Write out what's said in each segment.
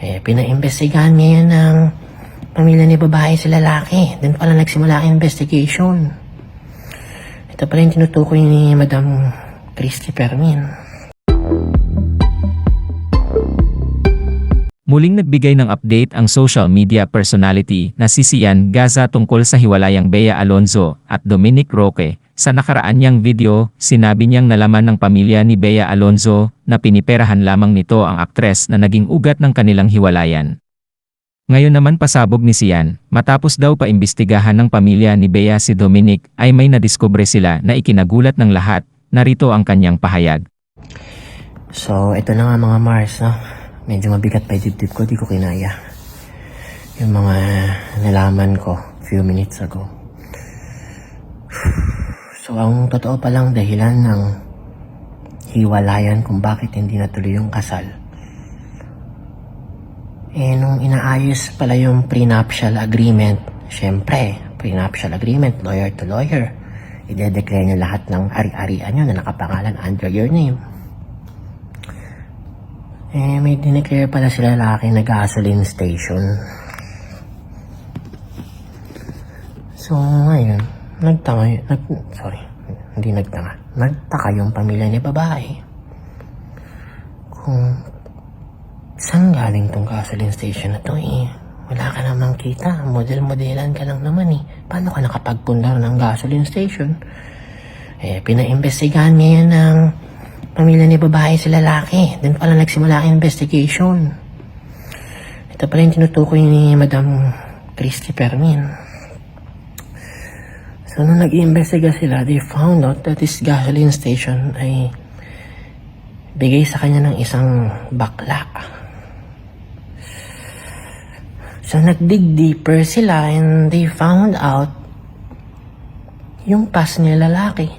Eh, pinaimbestigahan ngayon ng pamilya ni babae sa lalaki. Doon pala nagsimula ang investigation. Ito pala yung tinutukoy ni Madam Christy Permin. Muling nagbigay ng update ang social media personality na si Sian Gaza tungkol sa hiwalayang Bea Alonzo at Dominic Roque. Sa nakaraan niyang video, sinabi niyang nalaman ng pamilya ni Bea Alonzo na piniperahan lamang nito ang aktres na naging ugat ng kanilang hiwalayan. Ngayon naman pasabog ni Sian, matapos daw paimbestigahan ng pamilya ni Bea si Dominic ay may nadiskubre sila na ikinagulat ng lahat, narito ang kanyang pahayag. So, ito na nga mga Mars, no? Medyo mabigat pa yung ko, di ko kinaya. Yung mga nalaman ko few minutes ago. So, ang totoo palang dahilan ng hiwalayan kung bakit hindi natuloy yung kasal. Eh, nung inaayos pala yung prenuptial agreement, syempre, prenuptial agreement, lawyer to lawyer, ide-declare nyo lahat ng ari-arian nyo na nakapangalan under your name. Eh, may dineclare pala sila lalaki na gasoline station. So, ngayon, nagtanga, nag, sorry, hindi nagtanga. Nagtaka yung pamilya ni babae. Kung saan galing tong gasoline station na to eh. Wala ka namang kita. Model-modelan ka lang naman eh. Paano ka nakapagpundar ng gasoline station? Eh, pinaimbestigahan ngayon ng pamilya ni babae sa lalaki. Doon pala nagsimula ang investigation. Ito pala yung tinutukoy ni Madam Christy Permin. Nung nag-iimbestiga sila, they found out that this gasoline station ay bigay sa kanya ng isang bakla. So, nag-dig deeper sila and they found out yung past niya lalaki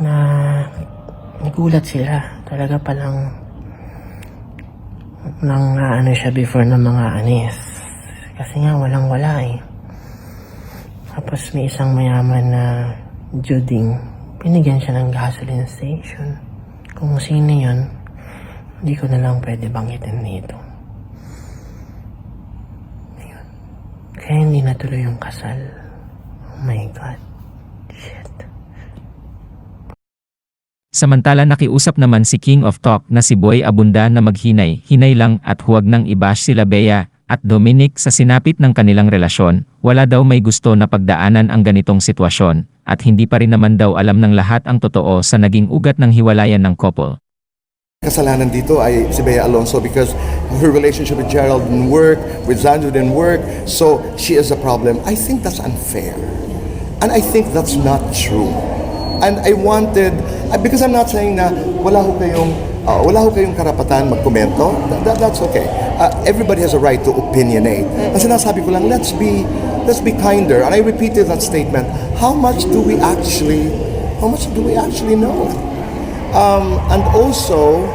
na nagulat sila. Talaga palang nang ano siya before ng mga anis. Kasi nga walang wala eh. Tapos may isang mayaman na Juding, binigyan siya ng gasoline station. Kung sino yun, hindi ko na lang pwede banggitin dito. Ayun. Kaya hindi natuloy yung kasal. Oh my God. Shit. Samantala nakiusap naman si King of Talk na si Boy Abunda na maghinay, hinay lang at huwag nang ibash sila Bea at Dominic sa sinapit ng kanilang relasyon, wala daw may gusto na pagdaanan ang ganitong sitwasyon, at hindi pa rin naman daw alam ng lahat ang totoo sa naging ugat ng hiwalayan ng couple. Kasalanan dito ay si Bea Alonso because her relationship with Gerald didn't work, with Xander didn't work, so she is a problem. I think that's unfair. And I think that's not true. And I wanted, uh, because I'm not saying na wala ho kayong, uh, wala ho kayong karapatan magkomento, that- that's okay. Uh, everybody has a right to opinionate. Ang sinasabi ko lang, let's be, let's be kinder. And I repeated that statement, how much do we actually, how much do we actually know? um, and also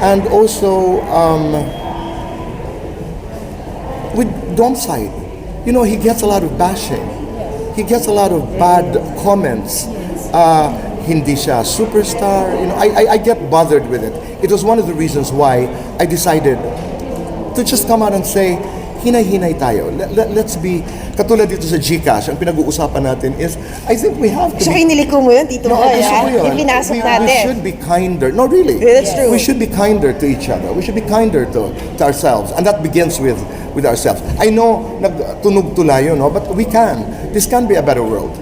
and also um, with Dom's side, you know, he gets a lot of bashing. He gets a lot of bad comments. Uh, hindi siya superstar. You know, I, I, I get bothered with it. It was one of the reasons why I decided to just come out and say, hinay-hinay tayo. Let, let, let's be, katulad dito sa GCash, ang pinag-uusapan natin is, I think we have to So, be kiniliko mo yun, Tito No, Boy, ah? ko yun. Yung pinasok we, natin. We should be kinder. No, really. That's true. We should be kinder to each other. We should be kinder to, to ourselves. And that begins with, with ourselves. I know, nagtunog tula yun, no? but we can. This can be a better world.